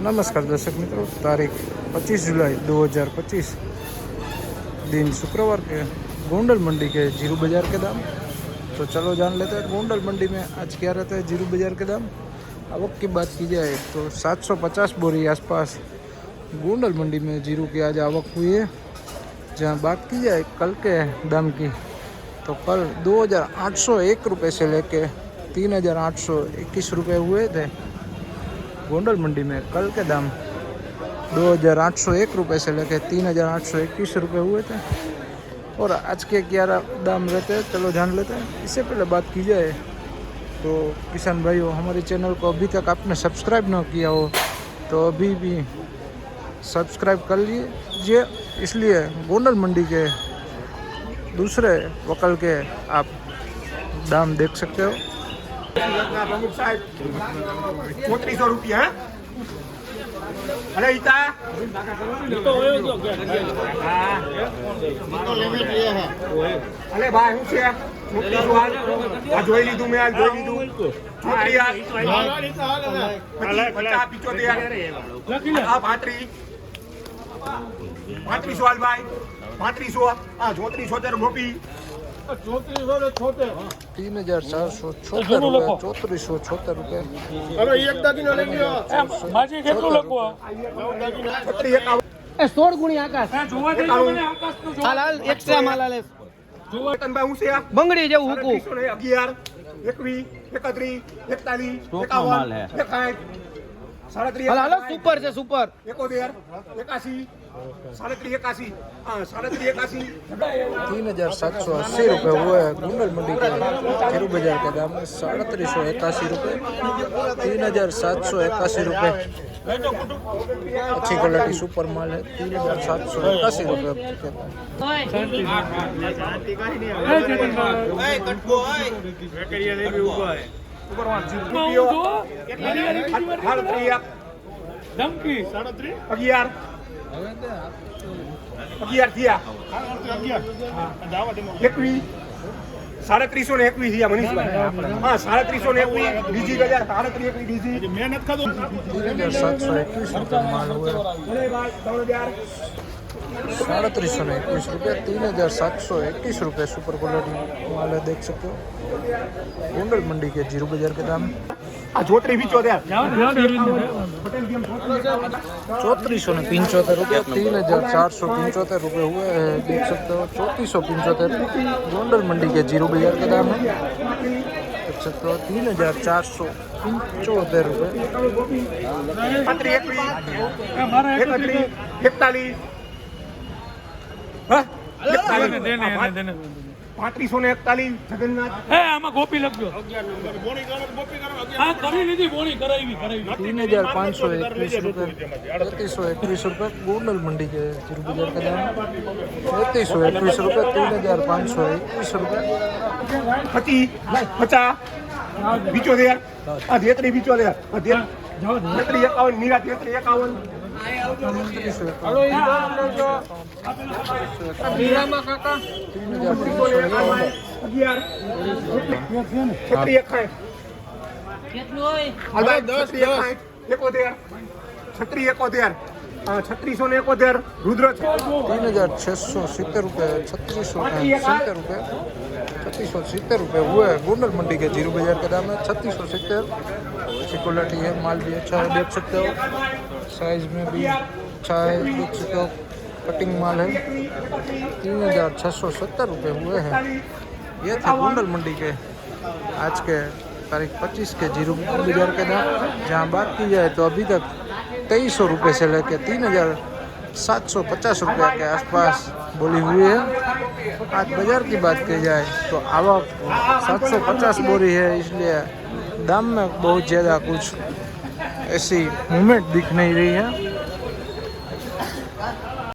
नमस्कार दर्शक मित्रों, तारीख 25 जुलाई 2025 दिन शुक्रवार के गोंडल मंडी के जीरू बाज़ार के दाम। तो चलो जान लेते हैं गोंडल मंडी में आज क्या रहता है जीरू बाज़ार के दाम। आवक की बात की जाए तो 750 बोरी आसपास गोंडल मंडी में जीरू की आज आवक हुई है। जहाँ बात की जाए कल के दाम की तो कल दो हज़ार आठ सौ एक रुपये से लेके तीन हज़ार आठ सौ इक्कीस रुपये हुए थे। गोंडल मंडी में कल के दाम दो हज़ार आठ सौ एक रुपये से लेके तीन हज़ार आठ सौ इक्कीस रुपये हुए थे। और आज के क्या दाम रहते हैं, चलो जान लेते हैं। इससे पहले बात की जाए तो किसान भाइयों, हमारे चैनल को अभी तक आपने सब्सक्राइब ना किया हो तो अभी भी सब्सक्राइब कर लीजिए। इसलिए गोंडल मंडी के दूसरे वकल के आप दाम देख सकते हो। પ્રમુખ સાહેબ ચોત્રીસો રૂપિયા અરે ઈતા, અરે ભાઈ, શું છે? જોઈ લીધું મેં જોઈ લીધું. પાંત્રીસો હાલ ભાઈ. પાંત્રીસો. આ ચોત્રીસો તેર ગોપી तीन हजार चार सौ छोतर रुपये चौतरीस सौ छोतर रुपये માજી કેટલું લખવું છત્રી એકાવન એ સોળ ગુણી આકાશ જોવા જઈએ મને આકાશનું જોવા હાલ હાલ એક્સ્ટ્રા માલ હાલે તનભાઈ હું છે બંગડી જેવું હુકું ત્રીસો ને અગિયાર એકવીસ એકત્રીસ એકતાલીસ એકાવન એકાઠ સાડત્રીસ હાલ હાલો સુપર છે સુપર એકોતેર એકાસી સાડત્રીસ એકાસી હા સાડત્રીસ એકાસી तीन हजार सात सौ अस्सी रुपये हुए हैं गुंडल मंडी के खीरू बाजार के दाम साड़तीस सौ इक्यासी रुपये तीन हजार सात सौ इक्यासी रुपये अच्छी क्वालिटी सुपर माल है तीन हजार सात सौ इक्यासी रुपये के दाम। સાડત્રીસ ધમકી અગિયાર અગિયાર થયા એકવીસ સાડત્રીસો ને એકવીસ થયા મનીષભાઈ હા સાડત્રીસો ને એકવીસ બીજી ગજા સાડત્રીસ એકવીસ બીજી तीन हजार सात सौ इक्कीस रुपये माल हुए અરે ભાઈ ત્રણ હજાર साड़तीस सौ इक्कीस रुपये तीन हजार सात सौ इक्कीस रुपये सुपर क्वालिटी माल है देख सकते हो गुंडल मंडी के जीरो बाजार के दाम આ ચોત્રીસ પિચોતેર चौंतीस सौ पंचोतर रुपये तीन हजार चार सौ पंचोतर रुपये हुए हैं देख सकते हो चौंतीस सौ पंचोतर गोंडल मंडी के जीरो बाजार के दाम है देख सकते हो तीन हजार चार सौ पंचोतर रुपये પાંત્રીસ પાંત્રીસો ને એકતાલીસ જગન્નાથ. હે આમાં ગોપી લખજો. હા હજાર પાંચસો એકવીસ રૂપિયા રૂપિયા ગોંડલ મંડી છે એકવીસ રૂપિયા તીન હજાર પાંચસો એકવીસ પચીસ પચાસ પિચોતેર આ ધેત્રી પિચોતેર આ તેત્રીસ એકાવન મીરા તેત્રીસ એકાવન तैतीस सौ तीन हजार तीन सौ इक्यावन અગિયાર છત્રી એકાઠ છત્રી એકાઠ એકોતેર છત્રી એકોતેર હા છત્રીસો ને એકોતેર રુદ્ર तीन हजार छः सौ सितर रुपये छत्तीस सौ सितर रुपये छत्तीस सौ सितर रुपये हुए हैं गोंडल मंडी के जीरो बाजार का दाम है छत्तीस सौ सितर अच्छी क्वालिटी है, माल भी अच्छा है, देख सकते हो। साइज़ में भी अच्छा है, देख सकते हो। कटिंग माल है। तीन हज़ार छः सौ सत्तर रुपये हुए हैं। ये थे गोंडल मंडी के। आज के तारीख 25 के ज़ीरो बाज़ार के दाम जहाँ बात की जाए तो अभी तक तेईस सौ रुपये से लेकर तीन हज़ार सात सौ पचास रुपये के आसपास बोली हुई है। आज बाज़ार की बात की जाए तो आवक सात सौ पचास बोरी है, इसलिए दाम में बहुत ज़्यादा कुछ ऐसी मूवमेंट दिख नहीं रही है।